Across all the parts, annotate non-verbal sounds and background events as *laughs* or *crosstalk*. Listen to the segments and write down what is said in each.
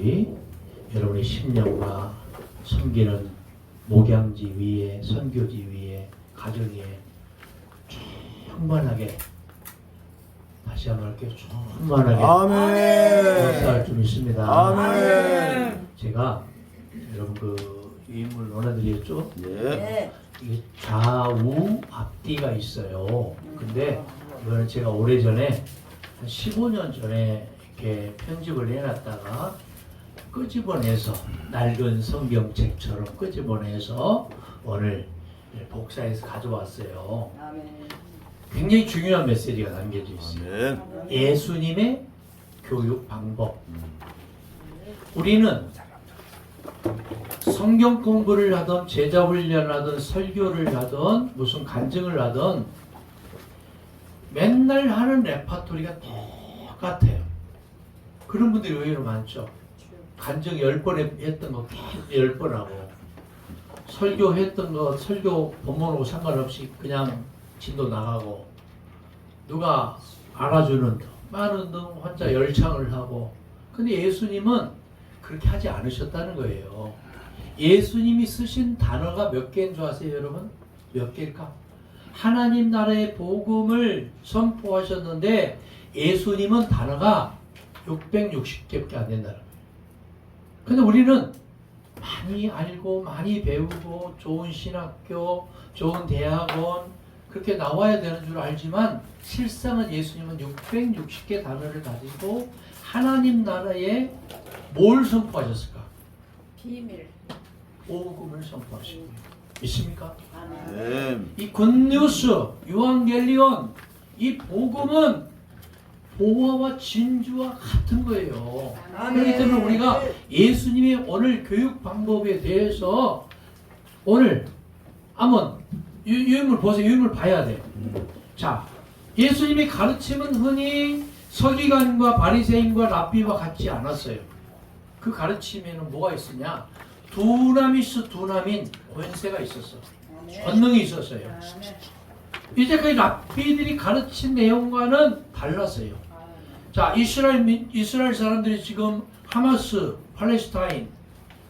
날까지 여러분의 심령과 섬기는 목양지 위에 선교지 위에 가정 위에 충만하게 다시 한번 할게요. 충만하게. 역사할 줄 믿습니다. 아멘. 제가 여러분 그 인물 원해드렸죠? 예. 네. 이게 좌우 앞뒤가 있어요. 근데 이거는 제가 오래전에 한 15년 전에 이렇게 편집을 해놨다가 끄집어내서 낡은 성경책처럼 끄집어내서 오늘 복사해서 가져왔어요. 굉장히 중요한 메시지가 담겨져 있어요. 예수님의 교육 방법. 우리는 성경 공부를 하든 제자 훈련을 하든 설교를 하든 무슨 간증을 하든 맨날 하는 레파토리가 똑같아요. 그런 분들이 의외로 많죠. 간증 10번 했던 거 계속 10번 하고 설교 했던 거 설교 본문하고 상관없이 그냥 진도 나가고 누가 알아주는 등 많은 등 혼자 열창을 하고 근데 예수님은 그렇게 하지 않으셨다는 거예요. 예수님이 쓰신 단어가 몇 개인 줄 아세요, 여러분? 몇 개일까? 하나님 나라의 복음을 선포하셨는데 예수님은 단어가 660개밖에 안 된다는 거예요. 근데 우리는 많이 알고 많이 배우고 좋은 신학교, 좋은 대학원 그렇게 나와야 되는 줄 알지만 실상은 예수님은 660개 단어를 가지고 하나님 나라에 뭘 선포하셨을까? 비밀. 복음을 선포하신 거예요. 있습니까? 아멘. 이 굿뉴스, 유앙겔리온, 이 복음은 보화와 진주와 같은 거예요. 그렇기 때문에 우리가 예수님의 오늘 교육 방법에 대해서 오늘 한번 유, 유인물 보세요. 유인물 봐야 돼. 자, 예수님의 가르침은 흔히 서기관과 바리새인과 랍비와 같지 않았어요. 그 가르침에는 뭐가 있으냐? 두나미스 두나민 권세가 있었어. 권능이 있었어요. 이제까지 랍비들이 가르친 내용과는 달랐어요. 자, 이스라엘 민- 이스라엘 사람들이 지금 하마스, 팔레스타인,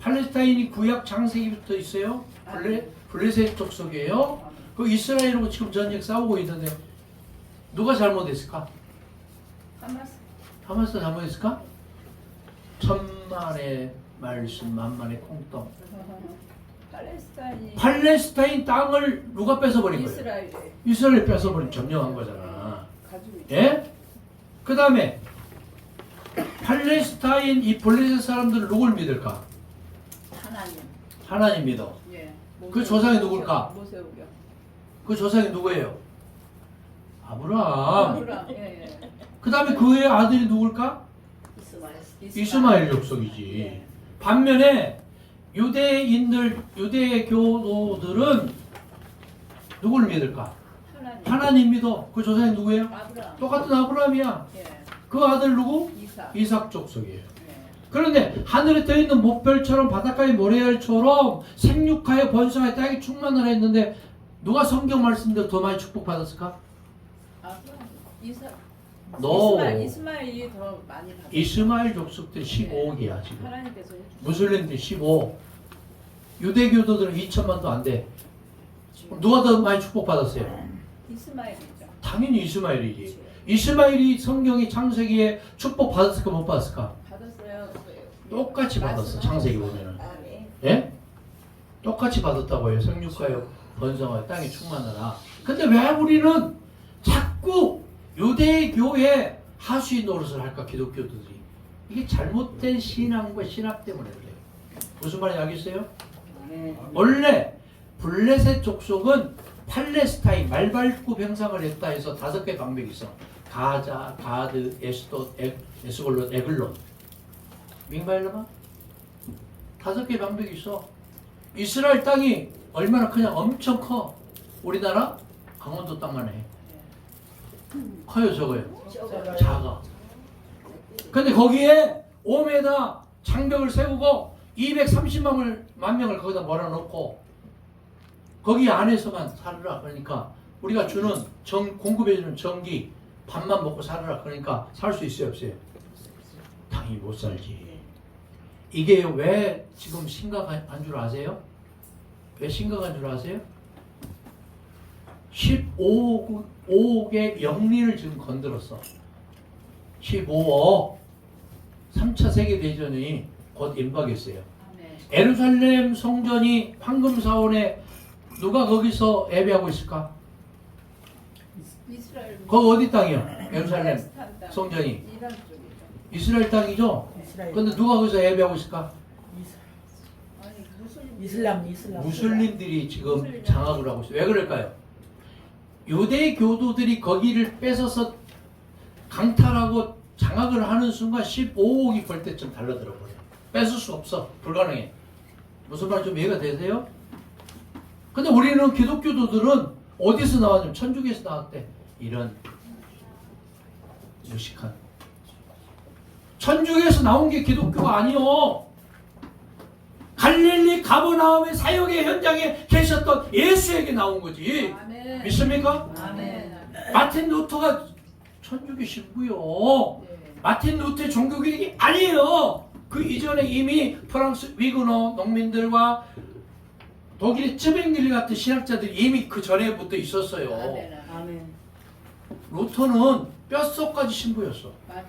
팔레스타인이 구약 창세기부터 있어요. 블레 블레셋 족속이에요. 그 이스라엘하고 지금 전쟁 싸우고 있는데 누가 잘못했을까? 하마스. 하마스 잘못했을까? 천만의 말씀, 만만의 콩떡. 팔레스타인이 팔레스타인 땅을 누가 뺏어버린 거예요? 이스라엘이 이스라엘 뺏어버린 점령한 거잖아. 예? 그 다음에 팔레스타인 이 블레셋 사람들은 누굴 믿을까? 하나님. 하나님 믿어. 예. 그 조상이 누굴까? 모세우려. 그 조상이 누구예요? 아브라함. 아브라함. 예, 예. 그 다음에 그의 아들이 누굴까? 이스마엘. 이스마엘 족속이지. 예. 반면에 유대인들, 유대 교도들은 누굴 믿을까? 하나님. 믿어. 그 조상이 누구예요? 아브라함. 똑같은 아브라함이야. 예. 그 아들 누구? 이삭. 이삭 족속이에요. 예. 그런데 하늘에 떠 있는 목별처럼 바닷가의 모래알처럼 생육하여 번성하여 땅이 충만하라 했는데 누가 성경 말씀대로 더 많이 축복받았을까? 아브라함. 이삭. 너. 이스마엘. 이스마엘이 더 많이 받았어요. 이스마엘 족속들이 15억이야 지금 하나님께서 해주신 무슬림들이 15 유대교도들은 2천만도 안돼 누가 더 많이 축복받았어요? 이스마엘이죠. 당연히 이스마엘이지 이스마엘이 성경이 창세기에 축복 받았을까 못 받았을까? 받았어요. 똑같이 받았어 창세기 보면은 아멘. 예? 똑같이 받았다고 해요. 생육하여 번성하여 땅이 충만하라. 근데 왜 우리는 자꾸 유대교의 하수인 노릇을 할까 기독교들이 이게 잘못된 신앙과 신학 때문에 그래요. 무슨 말인지 알겠어요? 아멘. 원래 블레셋 족속은 팔레스타인 말발굽 형상을 했다 해서 다섯 개 방백이 있어. 가자, 가드, 에스도, 에, 에스골론, 에글론. 밍바일러마? 다섯 개 방백이 있어. 이스라엘 땅이 얼마나 크냐? 엄청 커. 우리나라 강원도 땅만 해. 커요, 적어요? 작아. 근데 거기에 5m 장벽을 세우고 230만을 만 명을 거기다 몰아넣고 거기 안에서만 살으라 그러니까 우리가 주는 정 공급해주는 전기 밥만 먹고 살으라 그러니까 살 수 있어요 없어요? 당연히 못 살지. 이게 왜 지금 심각한 줄 아세요? 왜 심각한 줄 아세요? 15억, 5억의 영린을 지금 건드렸어. 15억. 3차 세계대전이 곧 임박했어요. 아멘. 에루살렘 성전이 황금사원에 누가 거기서 예배하고 있을까? 이스라엘. 거기 어디 땅이요? *laughs* 땅. 성전이 이란 쪽이죠. 이스라엘 땅이죠? 이스라엘. 근데 누가 거기서 예배하고 있을까? 아니 무슬림. 이슬람 이슬람. 무슬림들이 지금 장악을 하고 있어요. 왜 그럴까요? 유대 교도들이 거기를 뺏어서 강탈하고 장악을 하는 순간 15억이 벌 때쯤 달라들어 버려. 뺏을 수 없어. 불가능해. 무슨 말 좀 이해가 되세요? 근데 우리는 기독교도들은 어디서 나왔냐면 천주교에서 나왔대. 이런 무식한. 천주교에서 나온 게 기독교가 아니요. 갈릴리 가버나움의 사역의 현장에 계셨던 예수에게 나온 거지. 아멘. 믿습니까? 아멘. 마틴 루터가 천주교 신부요. 네. 마틴 루터의 종교개혁이 아니에요. 그 이전에 이미 프랑스 위그너 농민들과 독일의 쯔뱅길리 같은 신학자들이 이미 그 전에부터 있었어요. 아멘. 아멘. 루터는 뼛속까지 신부였어. 맞아.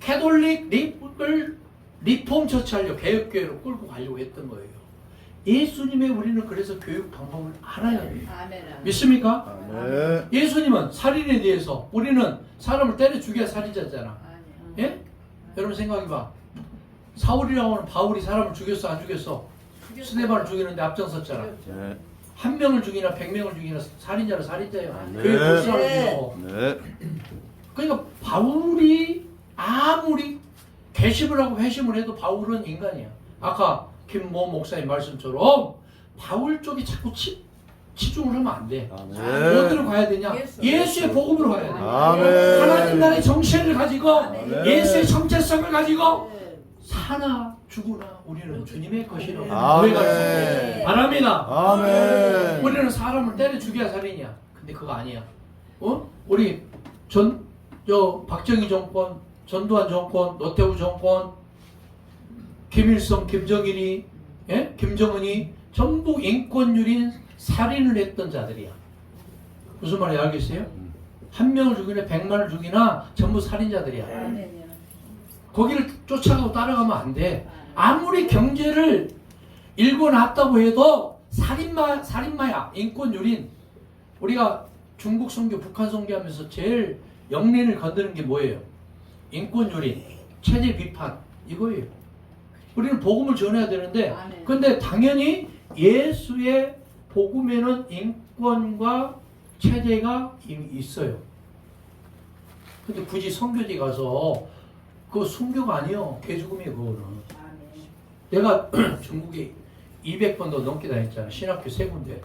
캐톨릭 립을 리폼 처치하려 개혁교회로 끌고 가려고 했던 거예요. 예수님의 우리는 그래서 교육 방법을 알아야 돼요. 아멘. 아멘. 믿습니까? 아멘. 예수님은 살인에 대해서 우리는 사람을 때려 죽여야 살인자잖아. 아멘. 예? 여러분 생각해봐. 사울이라고 하는 바울이 사람을 죽였어 안 죽였어? 스테반을 죽이는데 앞장섰잖아. 네. 한 명을 죽이나 백 명을 죽이나 살인자는 살인자예요. 네. 교회 불사를 네. 네. 그러니까 바울이 아무리 개심을 하고 회심을 해도 바울은 인간이야. 아까 김모 목사님 말씀처럼 바울 쪽이 자꾸 치, 치중을 하면 안 돼. 아멘. 어디로 가야 되냐? 예수. 예수 의 복음으로 가야 돼. 아멘. 하나님 나라의 정체를 가지고 아멘. 예수의 정체성을 가지고 네. 사나 죽으나 우리는 주님의 아멘. 있게 바랍니다. 아멘. 우리는 사람을 때려 죽여야 살인이야. 근데 그거 아니야. 어? 우리 전 저 박정희 정권, 전두환 정권, 노태우 정권, 김일성, 김정일이, 예? 김정은이 전부 인권유린 살인을 했던 자들이야. 무슨 말인지 알겠어요? 한 명을 죽이나 백만을 죽이나 전부 살인자들이야. 거기를 쫓아가고 따라가면 안 돼. 아무리 경제를 일궈놨다고 해도 살인마 살인마야 인권유린. 우리가 중국 선교, 북한 선교하면서 제일 영린을 건드는 게 뭐예요? 인권유린, 체제 비판 이거예요. 우리는 복음을 전해야 되는데, 아멘. 근데 당연히 예수의 복음에는 인권과 체제가 있어요. 근데 굳이 선교지 가서 그거 순교가 아니요. 개죽음이에요, 그거는. 내가 *clears throat* 중국에 200번도 넘게 다녔잖아. 신학교 세 군데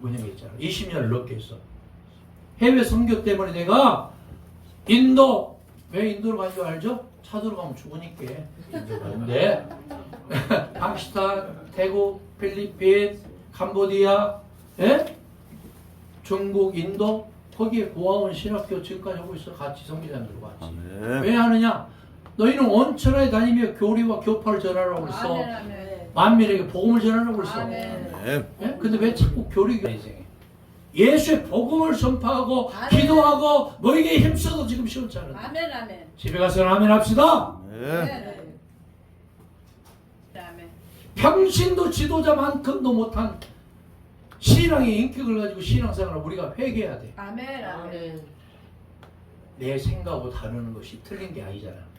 운영했잖아. 20년을 넘게 했어. 해외 선교 때문에 내가 인도, 왜 인도를 간 줄 알죠? 차 들어가면 죽으니까. 인도 가는데, *laughs* 파키스탄, 태국, 필리핀, 캄보디아, 예? 중국, 인도, 거기에 고아원 신학교 지금까지 하고 있어. 같이 선교사님들과 같이. 아멘. 왜 하느냐? 너희는 원천에 다니며 교리와 교파를 전하라고 그랬어. 아멘. 아멘. 만민에게 복음을 전하라고 그랬어. 아멘. 아멘. 예? 근데 왜 자꾸 교리가 인생에? 예수의 복음을 전파하고 아멘. 기도하고 너에게 힘써도 지금 시원치 않은데. 아멘. 아멘. 집에 가서 아멘 합시다. 아멘. 네. 아멘. 평신도 지도자만큼도 못한 신앙의 인격을 가지고 신앙생활을 우리가 회개해야 돼. 아멘. 아멘. 내 생각하고 다르는 것이 틀린 게 아니잖아.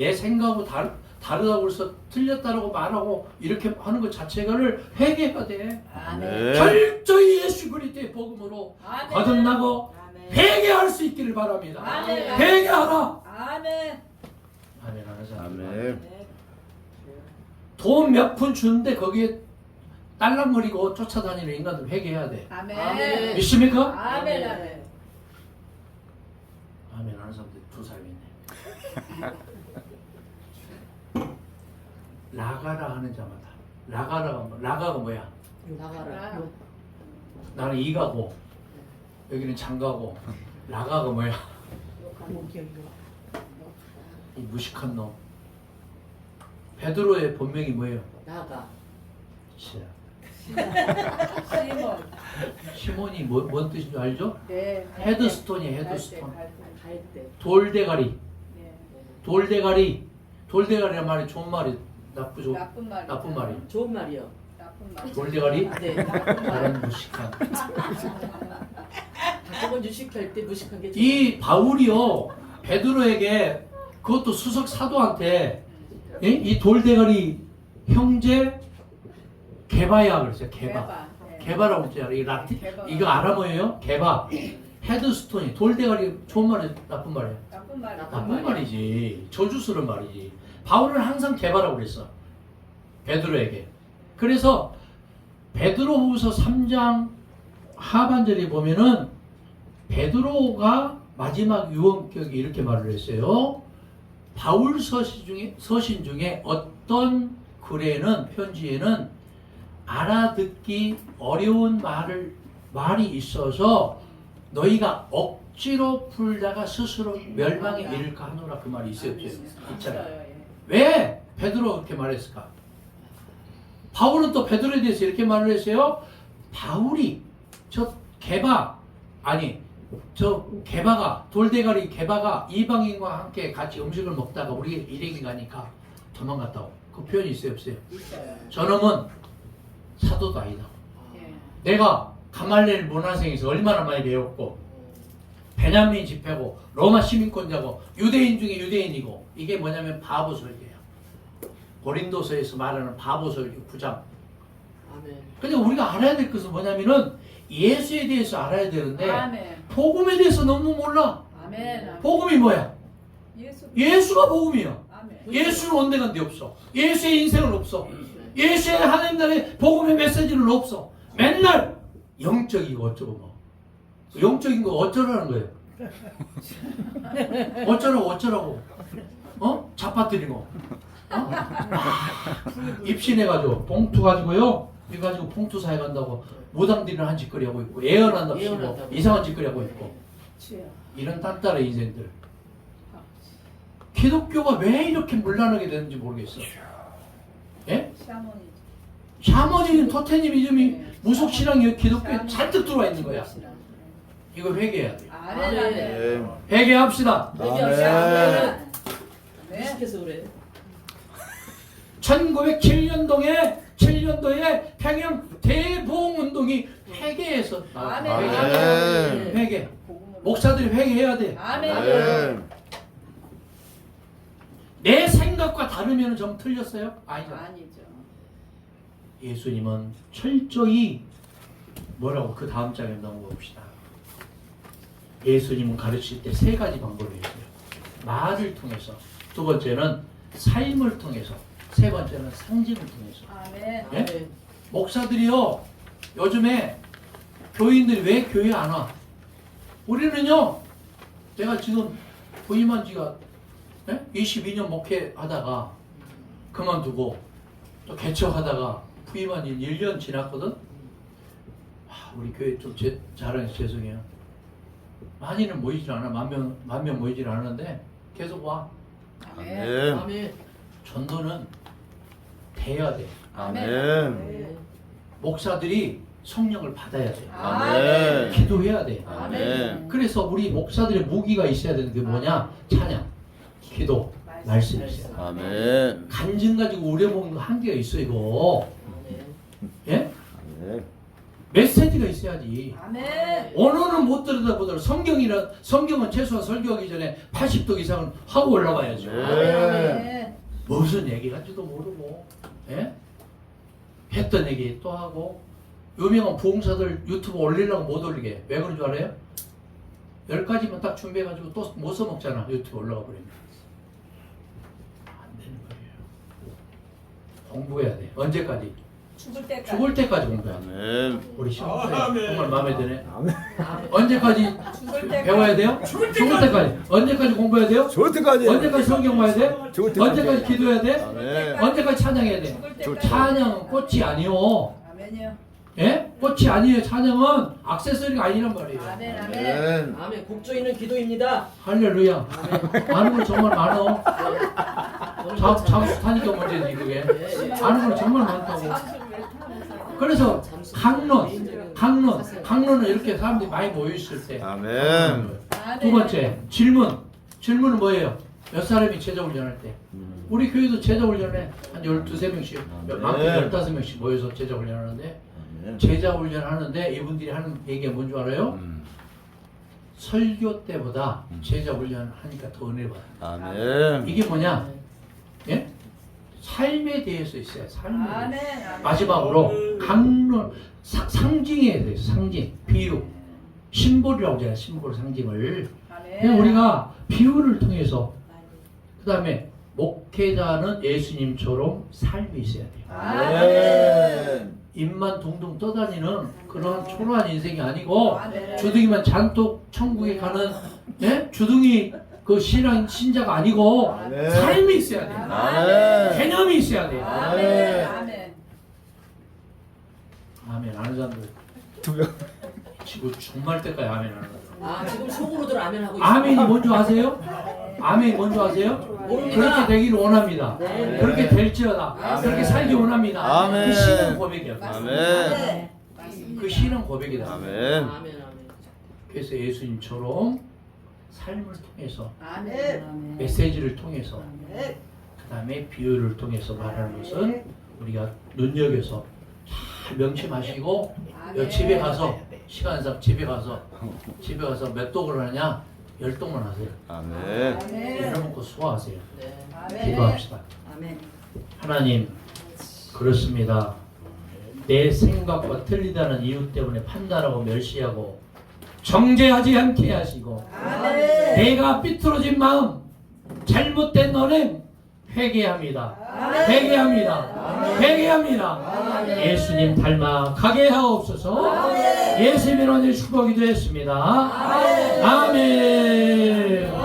예? 내 생각하고 다르, 다르다고 해서 틀렸다라고 말하고 이렇게 하는 것 자체가를 회개해야 돼. 아멘. 네. 철저히 예수 그리스도의 복음으로 아멘. 거듭나고 아멘. 회개할 수 있기를 바랍니다. 아멘. 회개하라. 아멘. 아멘 사람. 아멘. 돈 몇 푼 주는데 거기에 딸랑거리고 쫓아다니는 인간들 회개해야 돼. 아멘. 믿습니까? 아멘. 아멘. 아멘 하는 사람들 두 사람 있네. *laughs* 라가라 하는 자마다. 라가라가 뭐, 라가가 뭐야? 나가라. 요. 나는 이가고 여기는 장가고 라가가 뭐야? 이 무식한 놈. 베드로의 본명이 뭐예요? 나가. 자, 시몬. *laughs* 시몬이 뭐, 뭔 뜻인 줄 알죠? 네. 헤드스톤이에요, 갈 때, 헤드스톤. 갈 때. 갈 때. 돌대가리, 네. 돌대가리. 돌대가리란 말이 좋은 말이 나쁘죠? 나쁜 말. 나쁜 말이. 좋은 말이요. 나쁜 말. 돌대가리? 네. 나쁜 말. 무식한. 한번 유식할 때 무식한 게. 이 바울이요 베드로에게 그것도 수석 사도한테 예? 이 돌대가리 형제 개바야 그랬어요 개바 개바. 네. 개바라고 했잖아요 이 라틴 개바. 이거 아람어예요 개바 헤드스톤이 돌대가리 좋은 말이 나쁜 말이에요 나쁜 말. 나쁜 나쁜 말이야. 말이지 저주스러운 말이지 바울은 항상 개바라고 그랬어 베드로에게 그래서 베드로후서 3장 하반절에 보면은 베드로가 마지막 유언격에 이렇게 말을 했어요. 바울 서신 중에 서신 중에 어떤 글에는 편지에는 알아듣기 어려운 말을 말이 있어서 너희가 억지로 풀다가 스스로 멸망에 이를까 하노라 그 말이 있어요. 없어요? 있잖아요. 예. 왜 베드로 그렇게 말했을까? 바울은 또 베드로에 대해서 이렇게 말을 했어요. 바울이 저 개바 아니 저 개바가 돌대가리 개바가 이방인과 함께 같이 음식을 먹다가 우리 일행이 가니까 도망갔다고 그 표현이 있어요 없어요? 저놈은 사도도 아니다. 예. 내가 가말레일 문화생에서 얼마나 많이 배웠고 베냐민 집회고 로마 시민권자고 유대인 중에 유대인이고 이게 뭐냐면 바보 설교예요. 고린도서에서 말하는 바보 설교 부장. 아멘. 근데 우리가 알아야 될 것은 뭐냐면은 예수에 대해서 알아야 되는데 아멘. 복음에 대해서 너무 몰라. 아멘. 아멘. 복음이 뭐야? 예수. 예수가 복음이야. 아멘. 예수는 온데간데 없어. 예수의 인생은 없어. 예수의 하나님 나라의 복음의 메시지는 없어. 맨날 영적이고 어쩌고 뭐. 영적인 거 어쩌라는 거예요. *laughs* 어쩌라고 어쩌라고. 어? 잡아뜨리고. 어? 막 입신해가지고 봉투 가지고요. 이거 가지고 봉투 사에 간다고 무당들이는 한 짓거리 하고 있고 예언한답시고. 이상한 짓거리 하고 있고. 이런 딴따라 인생들. 기독교가 왜 이렇게 물러나게 되는지 모르겠어. 예? 샤머니즘. 샤머니즘, 토테니즘이 무속 신앙이 기독교에 잔뜩 들어와 있는 거야. 이거 회개해야 돼. 아멘. 아멘. 아멘. 회개합시다. 아멘. 네. 무식해서 그래. 1907년도에 7년도에 평양 대보응운동이 회개에서 아멘. 회개. 아멘. 회개. 목사들이 회개해야 돼. 아멘. 아멘. 내 생각과 다르면 좀 틀렸어요? 아니죠. 아니죠. 예수님은 철저히 뭐라고 그 다음 장에 넘어봅시다. 예수님은 가르칠 때 세 가지 방법을 했어요. 말을 통해서, 두 번째는 삶을 통해서, 세 번째는 상징을 통해서. 아멘. 예? 아멘. 목사들이요, 요즘에 교인들이 왜 교회 안 와? 우리는요, 내가 지금 부임한 지가 예? 22년 목회하다가 그만두고 또 개척하다가 부임한 지 1년 지났거든? 아, 우리 교회 좀 제, 자랑해서 죄송해요. 많이는 모이질 않아. 만 명, 만 명 모이질 않는데 계속 와. 아멘. 아멘. 아멘. 전도는 돼야 돼. 아멘. 목사들이 성령을 받아야 돼. 아멘. 기도해야 돼. 아멘. 그래서 우리 목사들의 무기가 있어야 되는 게 뭐냐? 찬양, 기도, 말씀 있어요. 아멘. 간증 가지고 우려먹는 거 한계가 있어 이거. 예? 아멘. 메시지가 있어야지. 아멘. 언어는 못 들여다보더라도 성경이라 성경은 최소한 설교하기 전에 80도 이상은 하고 올라가야죠. 네. 아멘. 무슨 얘기 할지도 모르고, 예? 했던 얘기 또 하고 유명한 부흥사들 유튜브 올리려고 못 올리게 왜 그런 줄 알아요? 열 가지만 딱 준비해가지고 또 못 써먹잖아 유튜브 올라가 버리면 안 되는 거예요. 공부해야 돼. 언제까지? 죽을 때까지. 죽을 때까지 공부해야 돼. 아멘. 우리 시험생 정말 마음에 드네. 아멘. 언제까지 죽을 때까지. 배워야 돼요? 죽을 때까지. 언제까지 공부해야 돼요? 좋을 때까지. 언제까지 성경 봐야 돼? 좋을 때까지. 언제까지 기도해야 돼? 아멘. 언제까지 찬양해야 돼? 죽을 저 때까지. 찬양은 꽃이 아니요. 아멘이요. 예? 꽃이 아니에요. 찬양은 액세서리가 아니란 말이에요. 아멘. 아멘. 아멘. 아멘. 곡조 있는 기도입니다. 할렐루야. 아멘. 많은 걸 정말 많어. 자, 잠수 타니까 문제지 그게. 네. 아는 건 정말 많다고. 그래서 강론, 강론, 강론은 이렇게 사람들이 많이 모여 있을 때. 아멘. 두 번째 질문. 질문은 뭐예요? 몇 사람이 제자 훈련할 때. 음. 우리 교회도 제자 훈련에 한 12, 명씩 많게 네. 15명씩 모여서 제자 훈련하는데. 제자 훈련하는데 이분들이 하는 얘기가 뭔 줄 알아요? 음. 설교 때보다 음. 제자 훈련 하니까 더 은혜 받아요. 아멘. 이게 뭐냐? 예? 삶에 대해서 있어요. 삶에 대해서. 아멘. 아멘. 마지막으로 강론 사- 상징에 대해서 상징, 비유, 심볼이라고 제가 심볼 상징을 아멘. 그냥 우리가 비유를 통해서 그 다음에 목회자는 예수님처럼 삶이 있어야 돼요. 아멘. 입만 둥둥 떠다니는 그런 초라한 인생이 아니고 아멘. 주둥이만 잔뜩 천국에 가는 예? 주둥이 그 신앙 신자가 아니고 아멘. 삶이 있어야 돼요. 아멘. 개념이 있어야 돼요. 아멘. 아멘. 아멘 하는 사람들 두 명. 지금 정말 때까지 아멘 하는 사람들. 아 지금 속으로도 라면 하고 있어요. 아멘이 뭔지 아세요? 아멘이 뭔지 아세요? 모릅니다. 그렇게 되기를 원합니다. 네. 그렇게 될지어다. 아멘. 그렇게 살기 원합니다. 아멘. 그 신은 고백이야. 아멘. 그 신은 고백이다. 아멘. 아멘 아멘. 그래서 예수님처럼 삶을 통해서 아멘. 아멘. 메시지를 통해서 그 다음에 비유를 통해서 말하는 것은 우리가 눈여겨서 잘 명심하시고 여 집에 가서 시간상 집에 가서 집에 가서 몇 독을 하냐 열 독만 하세요. 아멘. 아멘. 열어먹고 소화하세요. 네. 아멘. 기도합시다. 아멘. 하나님 그렇습니다. 내 생각과 틀리다는 이유 때문에 판단하고 멸시하고 정죄하지 않게 하시고 아멘. 내가 삐뚤어진 마음 잘못된 너는 회개합니다. 회개합니다. 회개합니다. 예수님 닮아 가게 하옵소서. 예수님의 원의 축복이 되었습니다. 아멘.